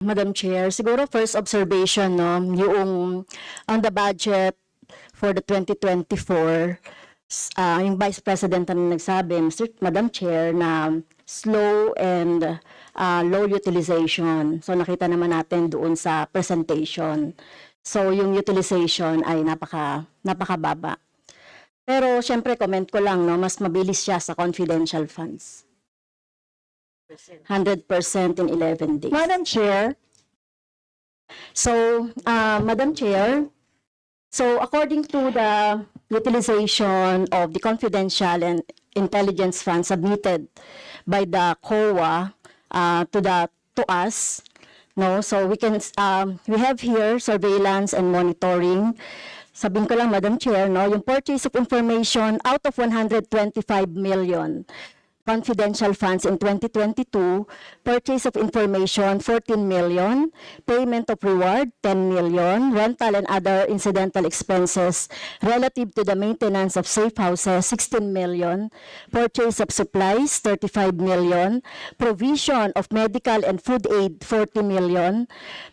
Madam Chair, siguro first observation, no, yung on the budget for the 2024, s- ah, yung Vice President na nagsabi, Mr. Madam Chair, na slow and ah, low utilization. So nakita naman natin doon sa presentation. So yung utilization ay napaka napakababa. Pero syempre comment ko lang no, mas mabilis siya sa confidential funds. 100% in 11 days. Madam Chair, So, uh, Madam Chair, so according to the utilization of the confidential and intelligence fund submitted by the COA uh, to the to us, no, so we can um, we have here surveillance and monitoring. Sabihin ko lang, Madam Chair, no, yung purchase of information out of 125 million confidential funds in 2022, purchase of information 14 million, payment of reward 10 million, rental and other incidental expenses relative to the maintenance of safe houses 16 million, purchase of supplies 35 million, provision of medical and food aid 40 million,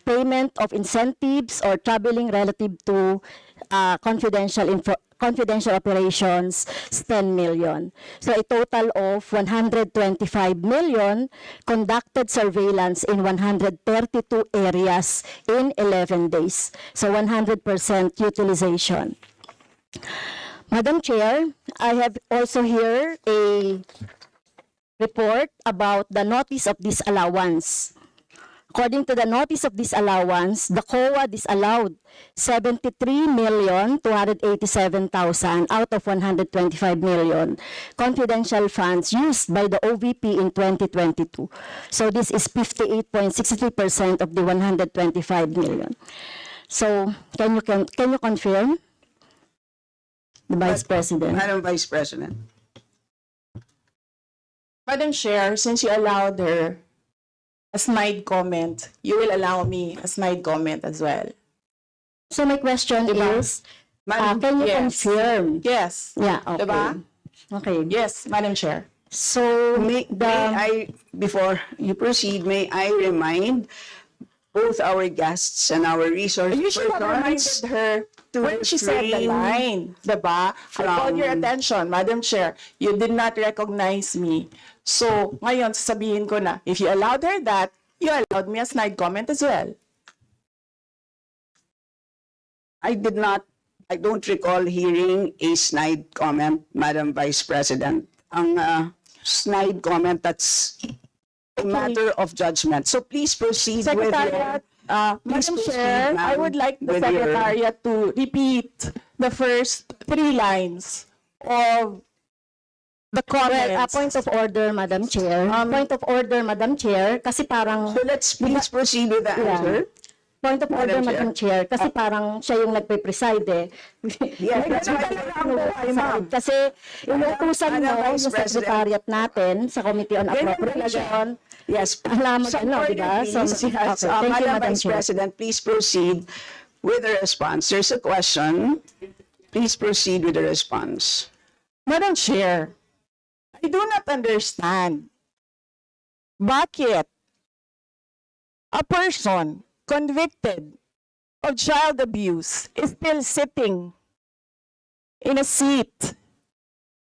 payment of incentives or traveling relative to uh, confidential info confidential operations is 10 million. So a total of 125 million conducted surveillance in 132 areas in 11 days. So 100% utilization. Madam Chair, I have also here a report about the notice of disallowance. According to the notice of disallowance, the COA disallowed 73,287,000 out of 125 million confidential funds used by the OVP in 2022. So this is 58.63% of the 125 million. So can you can, can you confirm? The Vice President. Madam Vice President. Madam Chair, since you allowed her a snide comment, you will allow me a snide comment as well. So my question Diba? is, uh, Madam, can you yes. confirm? Yes. Yeah, okay. Diba? Okay. Yes, Madam Chair. So, may, the, may I, before you proceed, may I remind both our guests and our resource You should have reminded her to when she said the line, diba? I called your from- attention, Madam Chair. You did not recognize me. So, ngayon, sasabihin ko na, if you allowed her that, you allowed me a snide comment as well. I did not, I don't recall hearing a snide comment, Madam Vice President. Ang uh, snide comment, that's a matter of judgment. So please proceed with your... Secretariat, uh, Madam Chair, I would like the with your- Secretariat to repeat the first three lines of the well, a comments. point of order, Madam Chair. Um, point of order, Madam Chair, kasi parang, So let's please proceed with the Yeah. answer. point of order, Madam Madam Chair, kasi parang siya yung nagpe-preside eh. Yeah, that's why Preside. Kasi inutusan Madam mo President. secretariat natin sa Committee on Appropriation. Yes. Alam mo, ano, order, diba? So, please. Yes. okay. Uh, Thank you, Madam Madam Vice Chair. President, please proceed with the response. There's a question. Please proceed with the response. Madam Chair, I do not understand bakit a person convicted of child abuse is still sitting in a seat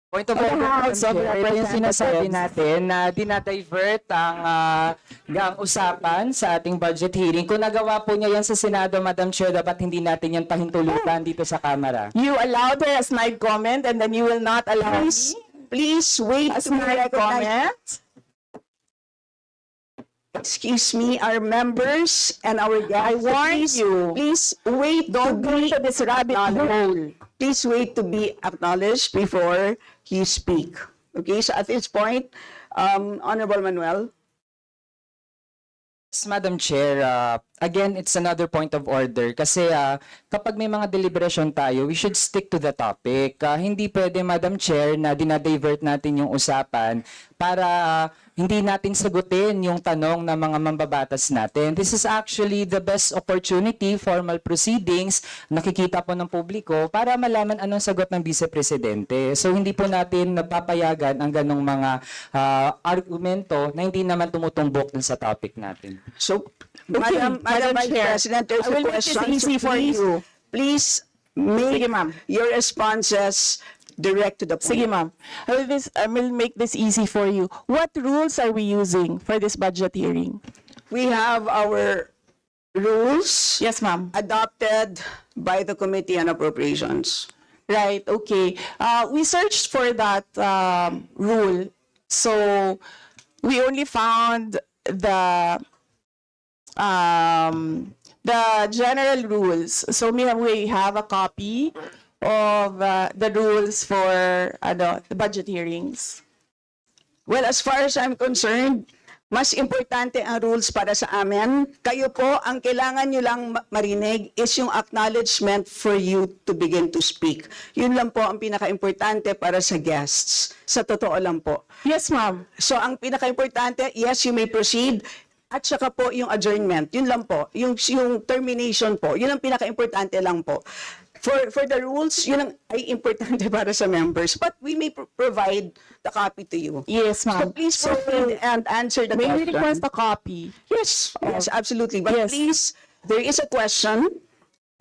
Point of order, House of Madam Chair. Ito yung sinasabi natin na dinadivert ang, ah, ang usapan sa ating budget hearing. Kung nagawa po niya yan sa Senado, Madam Chair, dapat hindi natin yan pahintulutan dito sa Kamara. You allowed her a snide comment and then you will not allow me please wait to recognized. comment? Excuse me, our members and our guests. I warned please, you. Please wait Don't to be to this rabbit hole. Please wait to be acknowledged before you speak. Okay, so at this point, um, Honorable Manuel. Yes, Madam Chair, uh, again, it's another point of order kasi uh, kapag may mga deliberation tayo, we should stick to the topic. Uh, hindi pwede, Madam Chair, na dinadivert natin yung usapan para uh, hindi natin sagutin yung tanong ng mga mambabatas natin. This is actually the best opportunity, formal proceedings, nakikita po ng publiko para malaman anong sagot ng Vice Presidente. So hindi po natin napapayagan ang ganong mga ah, argumento na hindi naman tumutumbok dun sa topic natin. So, Madam, Madam Madam Vice Chair, President, there's I a will make this easy for please- you. Please make Sige, your responses direct to the point. Sige, ma'am. I will, this, I will make this easy for you. What rules are we using for this budget hearing? We have our rules Yes, ma'am. adopted by the Committee on Appropriations. Right, okay. Uh, we searched for that um, rule. So we only found the um, the general rules. So have, we have a copy of uh, the rules for ano, the budget hearings. Well, as far as I'm concerned, mas importante ang rules para sa amin. Kayo po, ang kailangan nyo lang ma- marinig is yung acknowledgement for you to begin to speak. Yun lang po ang pinaka-importante para sa guests. Sa totoo lang po. Yes, ma'am. So ang pinaka-importante, yes, you may proceed. At saka po yung adjournment, yun lang po. Yung, yung termination po, yun ang pinaka-importante lang po. For, for the rules, yun ang ay importante para sa members. But we may pro- provide the copy to you. Yes, So ma'am. please proceed and answer the May we question. request a copy? Yes, yes, absolutely. But Yes. please, there is a question.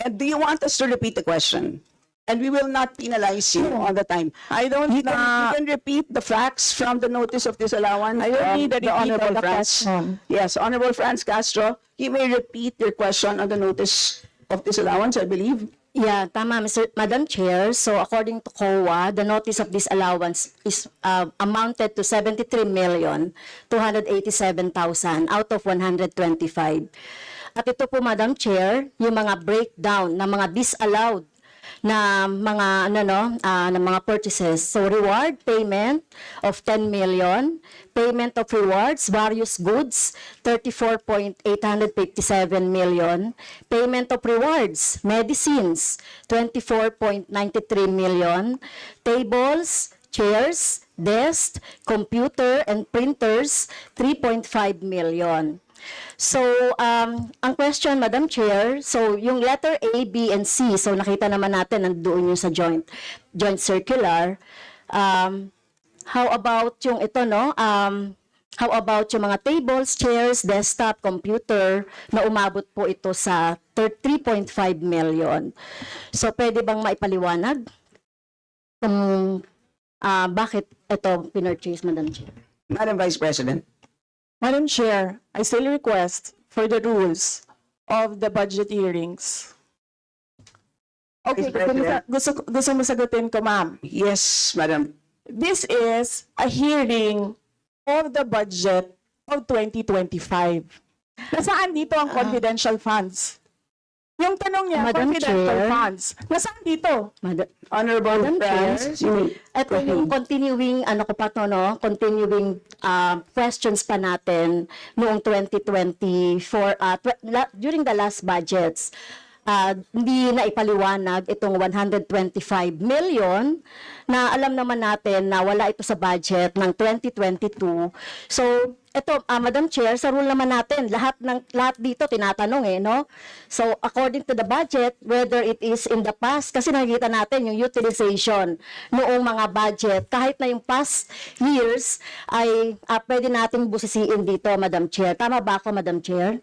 And do you want us to repeat the question? And we will not penalize you all the time. I don't You can, you can repeat the facts from the notice of disallowance. I don't from need a the repeat of Honorable the Franz. question. Yes, Honorable Franz Castro, you may repeat your question on the notice of disallowance, I believe. Yeah, tama, Mr. Madam Chair. So according to COA, the notice of disallowance is uh, amounted to 73 million 287,000 out of 125. At ito po, Madam Chair, yung mga breakdown ng mga disallowed na mga ano no ah, ng mga purchases. So reward payment of 10 million payment of rewards various goods 34.857 million payment of rewards medicines 24.93 million tables chairs desks computer and printers 3.5 million So, um, ang question, Madam Chair, so yung letter A, B, and C, so nakita naman natin nandoon yung sa joint, joint circular. Um, how about yung ito, no? Um, how about yung mga tables, chairs, desktop, computer, na umabot po ito sa thir- 3.5 million. So, pwede bang maipaliwanag kung ah, bakit ito pinurchase, Madam Chair? Madam Vice President. Madam Chair, I still request for the rules of the budget hearings. Okay, Vice gusto President. gusto, gusto mo sagutin ko, ma'am. Yes, Madam. This is a hearing of the budget of 2025. Nasaan dito ang confidential funds? Yung tanong niya, Madam confidential Chair. funds. Nasaan dito? Madam, Honorable Madam Chair, you may Ito yung continuing, ano ko pa to, no? Continuing uh, questions pa natin noong 2024, uh, tw- la- during the last budgets. Uh, hindi na ipaliwanag itong 125 million na alam naman natin na wala ito sa budget ng 2022. So, ito, ah, Madam Chair, sa rule naman natin, lahat ng lahat dito tinatanong eh, no? So, according to the budget, whether it is in the past, kasi nakikita natin yung utilization noong mga budget, kahit na yung past years, ay ah, pwede nating busisiin dito, Madam Chair. Tama ba ako, Madam Chair?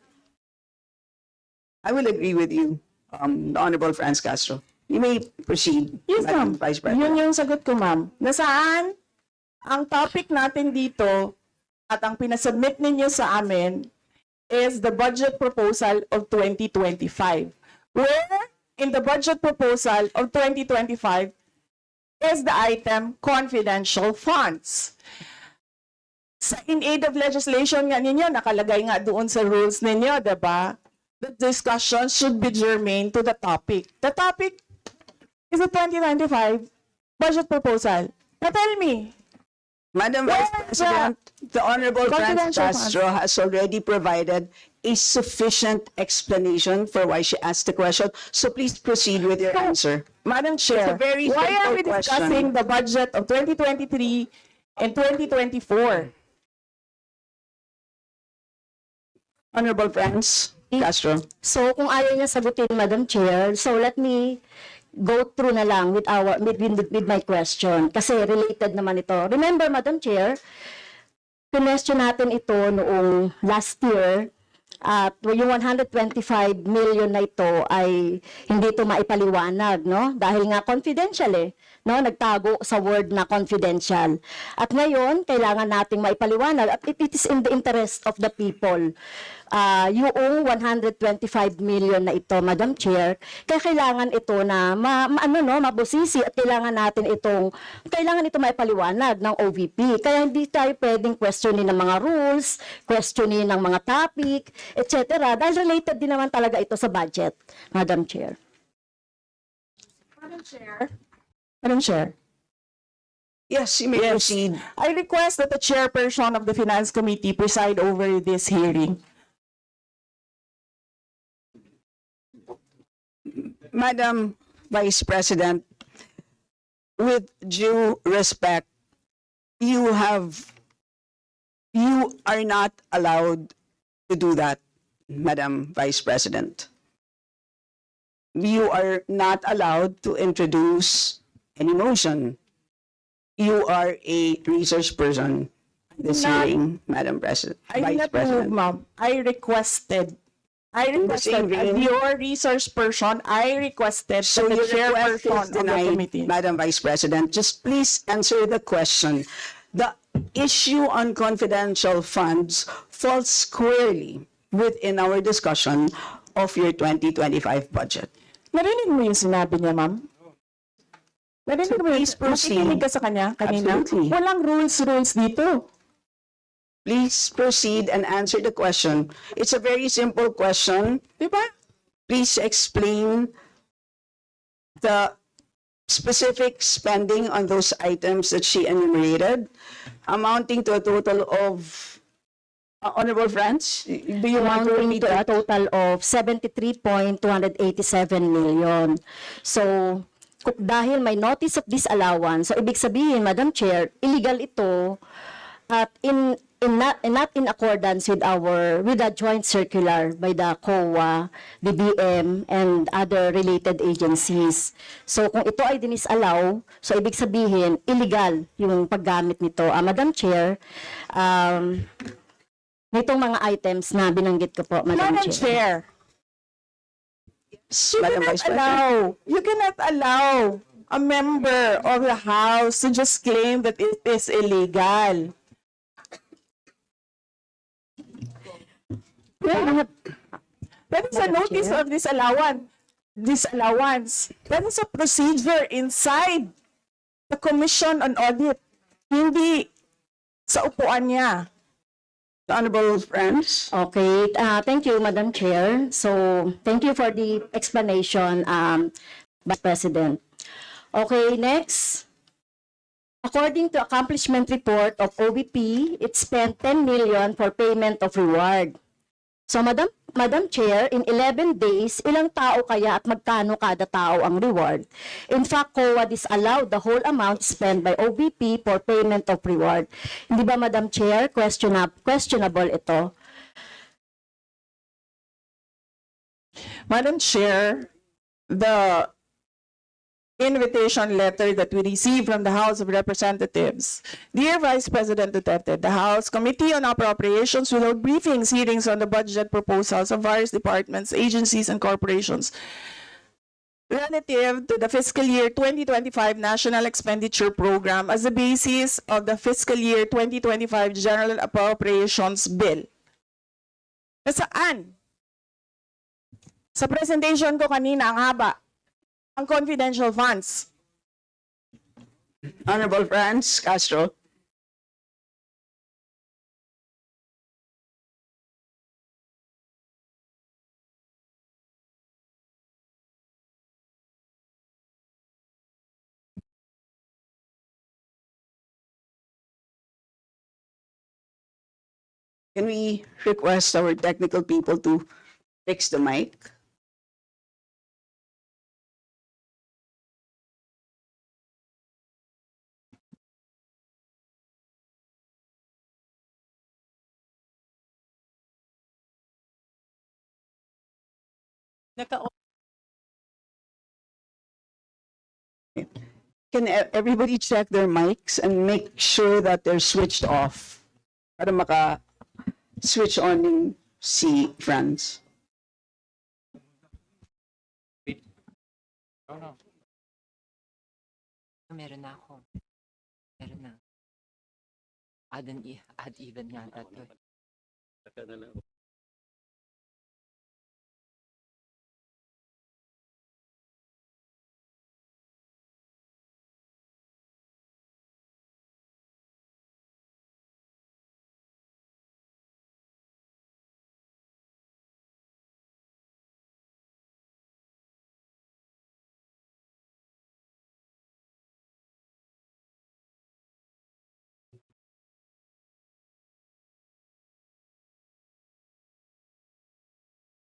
I will agree with you, um, the Honorable Franz Castro. You may proceed, Yes, Madam ma'am. Vice Yun President. yung sagot ko, ma'am. Nasaan ang topic natin dito at ang pinasubmit ninyo sa amin is the budget proposal of 2025. Where in the budget proposal of 2025 is the item confidential funds. Sa in aid of legislation nga ninyo, nakalagay nga doon sa rules ninyo, ba? The discussion should be germane to the topic. The topic is the 2095 budget proposal. Now tell me, Madam Vice is President, the Honorable Franz Castro has already provided a sufficient explanation for why she asked the question. So please proceed with your answer. Madam Chair, why are we question. discussing the budget of 2023 and 2024? Honorable friends, Castro. So kung ayaw niya sagutin, Madam Chair, so let me go through na lang with our with, with, with my question kasi related naman ito. Remember, Madam Chair, question natin ito noong last year at yung 125 million na ito ay hindi ito maipaliwanag, no? Dahil nga confidential eh, no? Nagtago sa word na confidential. At ngayon, kailangan nating maipaliwanag at it, it is in the interest of the people. Ah, yung 125 million na ito, Madam Chair, kaya kailangan ito na ma, ma- ano no, mabusisi at kailangan natin itong kailangan ito maipaliwanag ng OVP. Kaya hindi tayo pwedeng questionin ng mga rules, questionin ng mga topic, etc. Dahil related din naman talaga ito sa budget, Madam Chair. Madam Chair. Madam Chair. Yes, you may Yes. proceed. I request that the chairperson of the Finance Committee preside over this hearing. Madam Vice President, with due respect, you have, you are not allowed to do that, Madam Vice President. You are not allowed to introduce any motion. You are a research person this Not- hearing, Madam President, I Vice not move, President. ma'am. I requested. I same requested, as vein- your research person, I requested So that the your request is chairperson of the denied, committee. Madam Vice President. Just please answer the question. The issue on confidential funds falls squarely within our discussion of your 2025 budget. Narinig mo yung sinabi niya, ma'am? Narinig So mo please proceed. nakikinig ka sa kanya kanina? Absolutely. Walang rules, rules dito. Please proceed and answer the question. It's a very simple question. Di ba? Please explain the specific spending on those items that she enumerated, amounting to a total of, uh, honorable friends, do you want to repeat to a total of 73.287 million. So, kung- dahil may notice of disallowance, so ibig sabihin, Madam Chair, illegal ito at in in not, in not in accordance with our with the joint circular by the COA, the BM and other related agencies. So kung ito ay dinisallow, so ibig sabihin illegal yung paggamit nito. Ah, Madam Chair, um, nitong mga items na binanggit ko po, Madam, Madam Chair, you Madam cannot Vice President. allow, you cannot allow a member of the House to just claim that it is illegal. Chair. That is a notice of disallowance. Disallowance. That is a procedure inside the Commission on Audit. Hindi sa upuan niya. Honorable friends, Okay, uh, thank you, Madam Chair. So, thank you for the explanation, um, Vice President. Okay, next. According to accomplishment report of OVP, it spent 10 million for payment of reward. So, Madam, Madam Chair, in 11 days, ilang tao kaya at magkano kada tao ang reward? In fact, COA disallowed the whole amount spent by OVP for payment of reward. Hindi ba, Madam Chair, questionable ito? Madam Chair, the invitation letter that we received from the House of Representatives. Dear Vice President Duterte, the House Committee on Appropriations will hold briefings, hearings on the budget proposals of various departments, agencies, and corporations relative to the fiscal year 2025 National Expenditure Program as the basis of the fiscal year 2025 General Appropriations Bill. Nasaan? Sa presentation ko kanina, ang haba. Confidential funds. honorable friends, Castro, Can we request our technical people to fix the mic? Naka- Can e- everybody check their mics and make sure that they're switched off? Para maka switch on yung si Franz. Meron na ako. Meron na. Add, and e- add even yata to.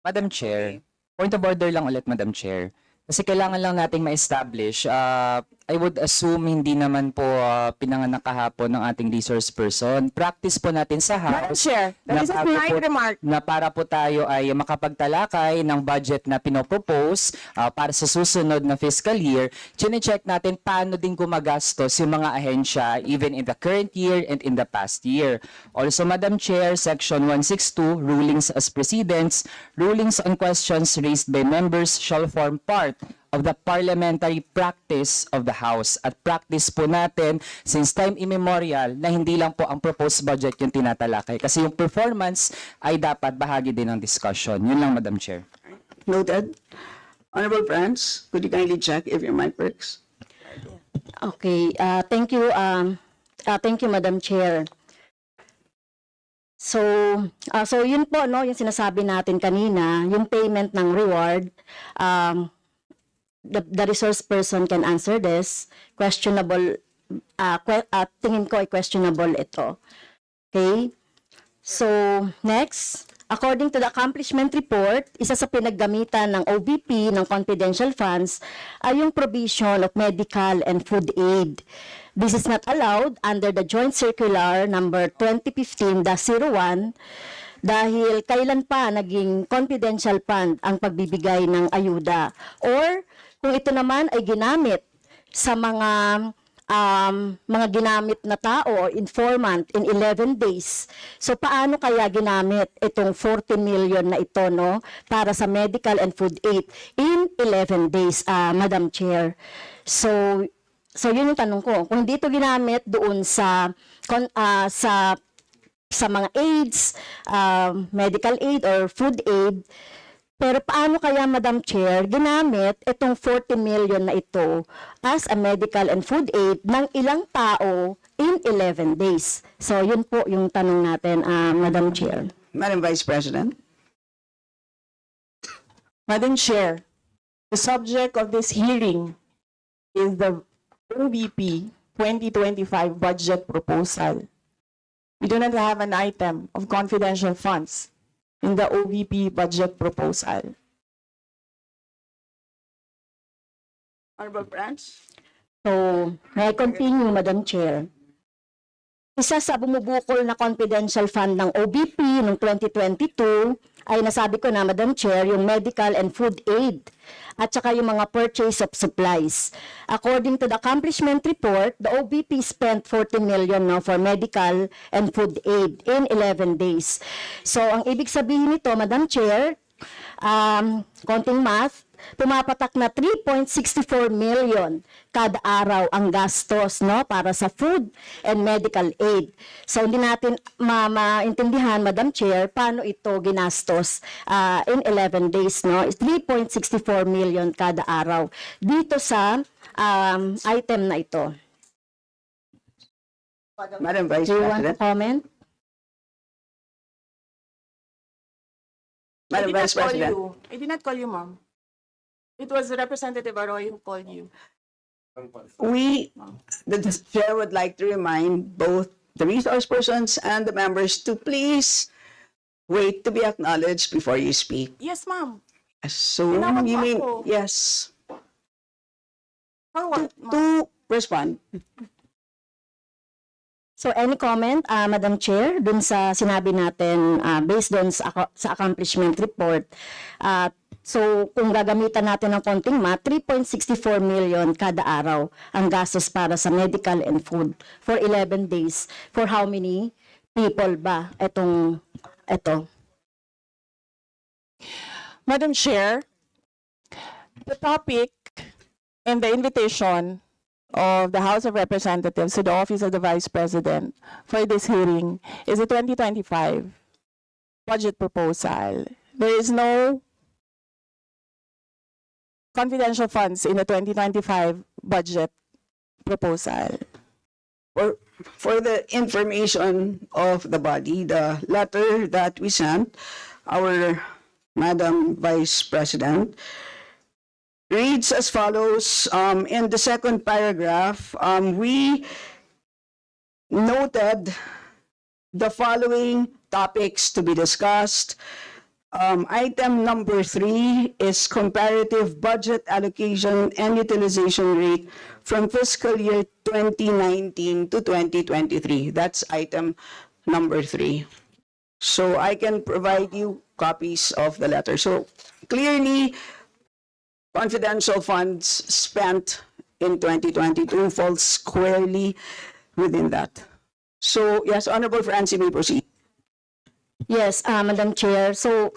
Madam Chair, point of order lang ulit, Madam Chair. Kasi kailangan lang nating ma-establish, uh, I would assume hindi naman po uh, pinanganak kahapon ng ating resource person. Practice po natin sa Madam House Chair, that is a polite po- remark. na para po tayo ay makapagtalakay ng budget na pinopropose uh, para sa susunod na fiscal year, chine-check natin paano din gumagastos yung mga ahensya even in the current year and in the past year. Also, Madam Chair, Section 162, Rulings as Precedents, rulings on questions raised by members shall form part of the parliamentary practice of the House. At practice po natin since time immemorial na hindi lang po ang proposed budget yung tinatalakay. Kasi yung performance ay dapat bahagi din ng discussion. Yun lang, Madam Chair. Noted. Honorable Franz, could you kindly check if your mic works? Okay, uh, thank you, um, uh, thank you, Madam Chair. So, uh, so yun po, no, yung sinasabi natin kanina, yung payment ng reward, um, the, the resource person can answer this. Questionable, uh, que- uh, tingin ko ay questionable ito. Okay? So, next, according to the accomplishment report, isa sa pinaggamitan ng OVP ng confidential funds ay yung provision of medical and food aid. This is not allowed under the Joint Circular number 2015-01 dahil kailan pa naging confidential fund ang pagbibigay ng ayuda or kung ito naman ay ginamit sa mga um, mga ginamit na tao or informant in 11 days. So paano kaya ginamit itong 40 million na ito no para sa medical and food aid in 11 days, ah, Madam Chair. So so yun yung tanong ko. Kung dito ginamit doon sa ah, sa sa mga aids, um, medical aid or food aid, pero paano kaya, Madam Chair, ginamit itong 40 million na ito as a medical and food aid ng ilang tao in 11 days? So, yun po yung tanong natin, ah, Madam Chair. Madam Vice President? Madam Chair, the subject of this hearing is the OVP 2025 budget proposal. We do not have an item of confidential funds in the OVP budget proposal. Honorable Franz? So, may I continue, Madam Chair? Isa sa bumubukol na confidential fund ng OBP noong 2022 ay nasabi ko na, Madam Chair, yung medical and food aid at saka yung mga purchase of supplies. According to the accomplishment report, the OBP spent 40 million no, for medical and food aid in 11 days. So, ang ibig sabihin nito, Madam Chair, um, konting math, pumapatak na 3.64 million kada araw ang gastos no para sa food and medical aid. So hindi natin ma maintindihan Madam Chair paano ito ginastos ah, in 11 days no. Is 3.64 million kada araw dito sa um, item na ito. Madam Vice Do you want to President? comment? Madam I did not Vice call President? you. I did not call you, ma'am. It was Representative Arroyo who called you. We, the the chair would like to remind both the resource persons and the members to please wait to be acknowledged before you speak. Yes, ma'am. So, Tinawag you mean, ako. yes, For what, ma'am? to respond. So any comment, ah, Madam Chair, dun sa sinabi natin ah, based dun sa, sa accomplishment report, ah, So, kung gagamitan natin ng konting math, 3.64 million kada araw ang gastos para sa medical and food for 11 days. For how many people ba itong ito? Madam Chair, the topic and the invitation of the House of Representatives to the Office of the Vice President for this hearing is the 2025 budget proposal. There is no confidential funds in the 2025 budget proposal. For, for the information of the body, the letter that we sent, our Madam Vice President, reads as follows. Um, in the second paragraph, um, we noted the following topics to be discussed. Um, item number three is comparative budget allocation and utilization rate from fiscal year 2019 to 2023. That's item number three. So I can provide you copies of the letter. So clearly, confidential funds spent in 2022 falls squarely within that. So yes, Honorable Francie may proceed. Yes, ah, Madam Chair. So,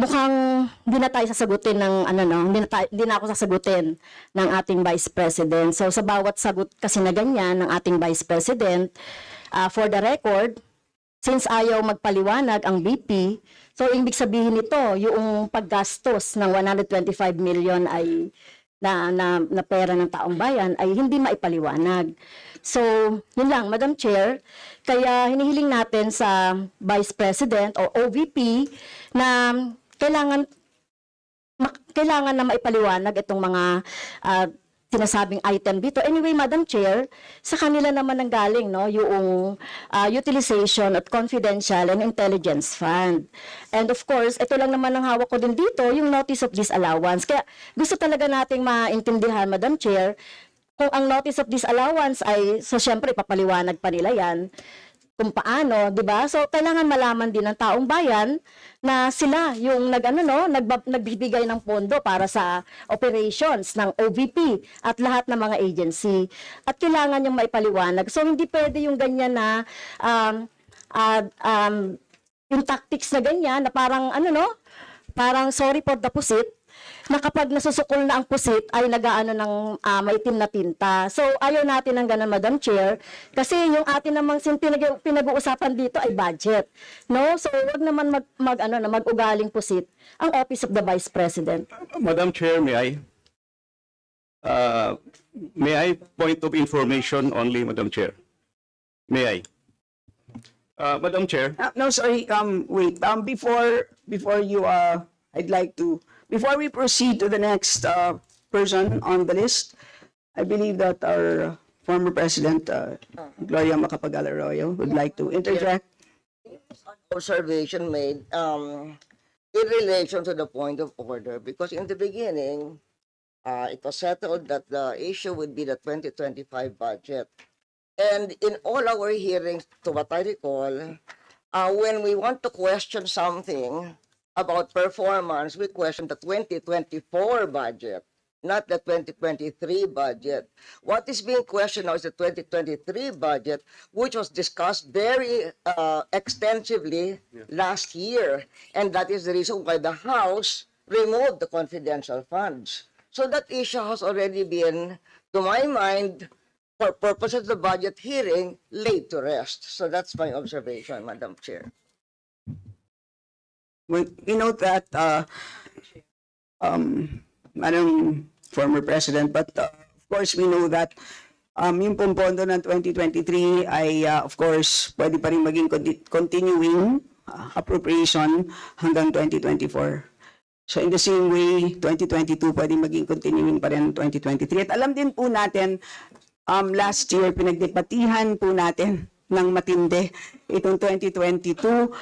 mukhang hindi na tayo sasagutin ng ano no, hindi na, tayo, hindi na ako sasagutin ng ating Vice President. So, sa bawat sagot kasi na ganyan ng ating Vice President, ah, for the record, since ayaw magpaliwanag ang BP, so ibig sabihin nito, yung paggastos ng 125 million ay na, na, na pera ng taong bayan ay hindi maipaliwanag. So, yun lang, Madam Chair. Kaya hinihiling natin sa Vice President o OVP na kailangan kailangan na maipaliwanag itong mga ah, sinasabing item dito. Anyway, Madam Chair, sa kanila naman ang galing no, yung ah, utilization at confidential and intelligence fund. And of course, ito lang naman ang hawak ko din dito, yung notice of disallowance. Kaya gusto talaga nating maintindihan, Madam Chair, kung ang notice of disallowance ay, so syempre, papaliwanag pa nila yan, kung paano, 'di ba? So kailangan malaman din ng taong bayan na sila yung nagano no, nagba, nagbibigay ng pondo para sa operations ng OVP at lahat ng mga agency. At kailangan yung maipaliwanag. So hindi pwede yung ganyan na um, ah, um, yung tactics na ganyan na parang ano no, parang sorry for the pusit na kapag nasusukol na ang pusit ay nagaano ng ah, maitim na tinta. So ayaw natin ng ganun, Madam Chair, kasi yung atin namang pinag- pinag-uusapan dito ay budget. No? So wag naman mag, mag ano na mag-ugaling pusit ang Office of the Vice President. Madam Chair, may I? Uh, May I point of information only, Madam Chair? May I? Uh, Madam Chair, Uh, no, sorry, um, wait, um, before, before you, uh, I'd like to, before we proceed to the next, uh, person on the list, I believe that our former president, uh, Gloria Macapagal Arroyo would like to interject. observation made um, in relation to the point of order because in the beginning, uh, it was settled that the issue would be the 2025 budget. And in all our hearings, to what I recall, uh, when we want to question something about performance, we question the 2024 budget, not the 2023 budget. What is being questioned now is the 2023 budget, which was discussed very uh, extensively last year. And that is the reason why the House removed the confidential funds. So that issue has already been, to my mind, for purposes of the budget hearing, laid to rest. So that's my observation, Madam Chair. We, we note that, uh, um, Madam former President, but uh, of course, we know that um, yung pong pondo ng 2023 ay, uh, of course, pwede pa rin maging conti- continuing uh, appropriation hanggang 2024. So in the same way, 2022 pwede maging continuing pa rin 2023. At alam din po natin, um, last year, pinagdepatihan po natin ng matindi itong 2022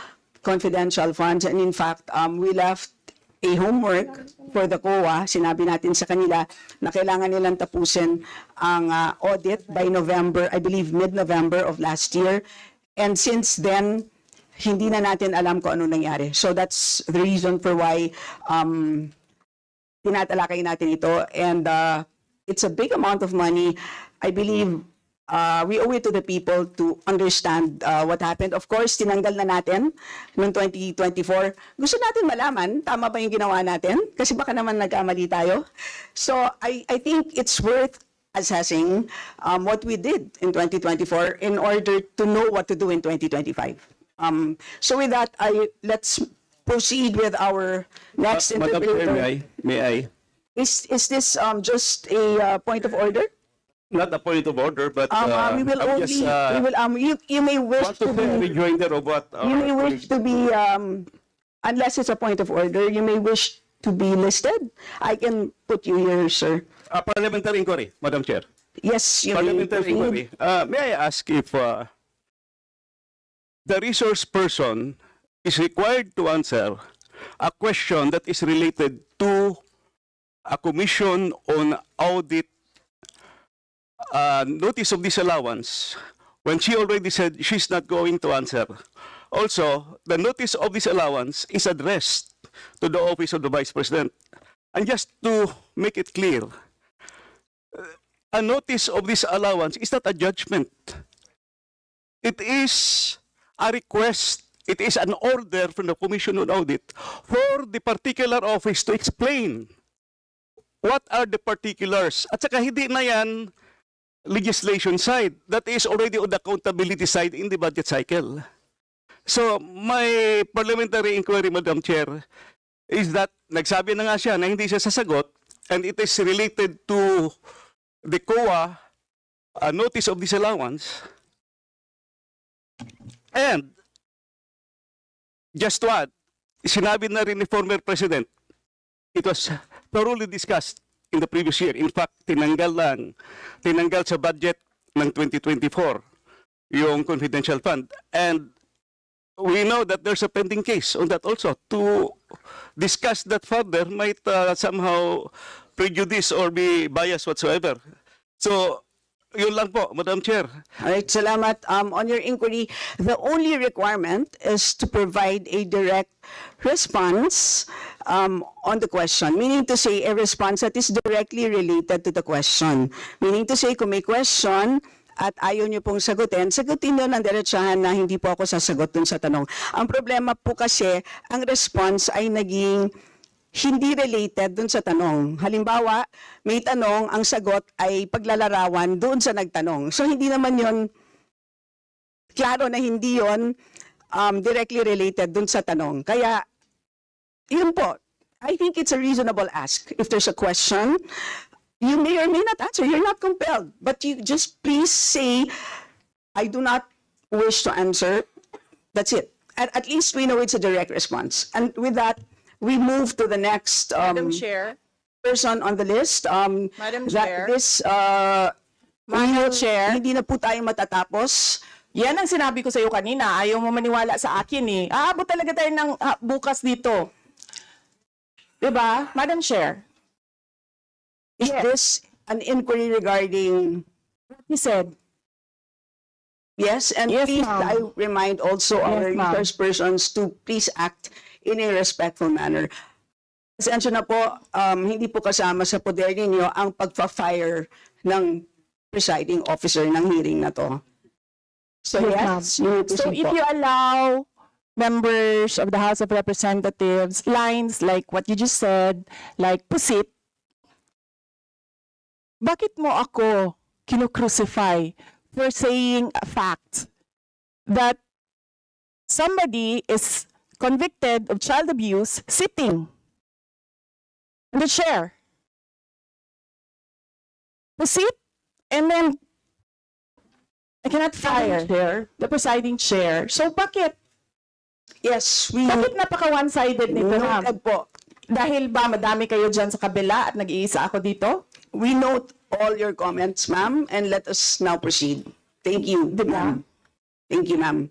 confidential funds. And in fact, um, we left a homework for the COA. Sinabi natin sa kanila na kailangan nilang tapusin ang uh, audit by November, I believe mid-November of last year. And since then, hindi na natin alam kung ano nangyari. So that's the reason for why um, tinatalakay natin ito. And uh, it's a big amount of money. I believe uh, we owe it to the people to understand uh, what happened. Of course, tinanggal na natin noong 2024. Gusto natin malaman, tama ba yung ginawa natin? Kasi baka naman nagkamali tayo. So I, I think it's worth assessing um, what we did in 2024 in order to know what to do in 2025. Um, so with that, I let's proceed with our next Ma- Madam Chair, interpreter. may I? May I? Is is this um, just a uh, point of order? Not a point of order, but Um, uh, uh, we will I'm only, just, uh, we will, um, you, you may wish want to to be be, rejoinder of what you may wish to be, um, unless it's a point of order, you may wish to be listed. I can put you here, sir. Uh, parliamentary inquiry, Madam Chair. Yes, you may Parliamentary proceed. inquiry. Uh, may I ask if uh, the resource person is required to answer a question that is related to a commission on audit uh, notice of disallowance when she already said she's not going to answer. Also, the notice of disallowance is addressed to the office of the Vice President. And just to make it clear, a notice of disallowance is not a judgment. It is a request, it is an order from the Commission on Audit for the particular office to explain what are the particulars. At saka hindi na yan legislation side. That is already on the accountability side in the budget cycle. So, my parliamentary inquiry, Madam Chair, is that nagsabi na nga siya na hindi siya sasagot and it is related to the COA uh, notice of disallowance. And just add, sinabi na rin ni former President, it was thoroughly discussed in the previous year. In fact, tinanggal lang, tinanggal sa budget ng 2024 yung confidential fund. And we know that there's a pending case on that also. To discuss that further might uh, somehow prejudice or be biased whatsoever. So, yun lang po, Madam Chair. All right, salamat. Um, on your inquiry, the only requirement is to provide a direct response um, on the question. Meaning to say, a response that is directly related to the question. Meaning to say, kung may question, at ayaw niyo pong sagutin, sagutin niyo ng diretsahan na hindi po ako sasagot dun sa tanong. Ang problema po kasi, ang response ay naging hindi related dun sa tanong. Halimbawa, may tanong, ang sagot ay paglalarawan doon sa nagtanong. So hindi naman yon klaro na hindi yon um, directly related dun sa tanong. Kaya, yun po, I think it's a reasonable ask. If there's a question, you may or may not answer. You're not compelled. But you just please say, I do not wish to answer. That's it. At, at least we know it's a direct response. And with that, we move to the next Madam um, Chair, person on the list. Um, Madam that Chair. This, uh, Madam we- Chair. Hindi na po tayo matatapos. yan ang sinabi ko sa iyo kanina. Ayaw mo maniwala sa akin eh. Aabot talaga tayo ng ah, bukas dito. Diba? Madam Chair, Is this an inquiry regarding, he said, yes, and Yes, please. I remind also our Yes, ma'am. resource persons to please act in a respectful manner. Pasensya na po, um, hindi po kasama sa poder ninyo ang pagpa-fire ng presiding officer ng hearing na to. So Yes, yes, So if po. you allow members of the House of Representatives lines like what you just said, like pusit, bakit mo ako kinukrucify for saying a fact that somebody is convicted of child abuse sitting in the chair? Pusit, and then I cannot fire the presiding chair. So bakit? Yes, we Bakit napaka one-sided nito, ma'am? noted po. Dahil ba madami kayo dyan sa kabila at nag-iisa ako dito? We note all your comments, ma'am, and let us now proceed. Thank you, ma'am. Thank you, ma'am.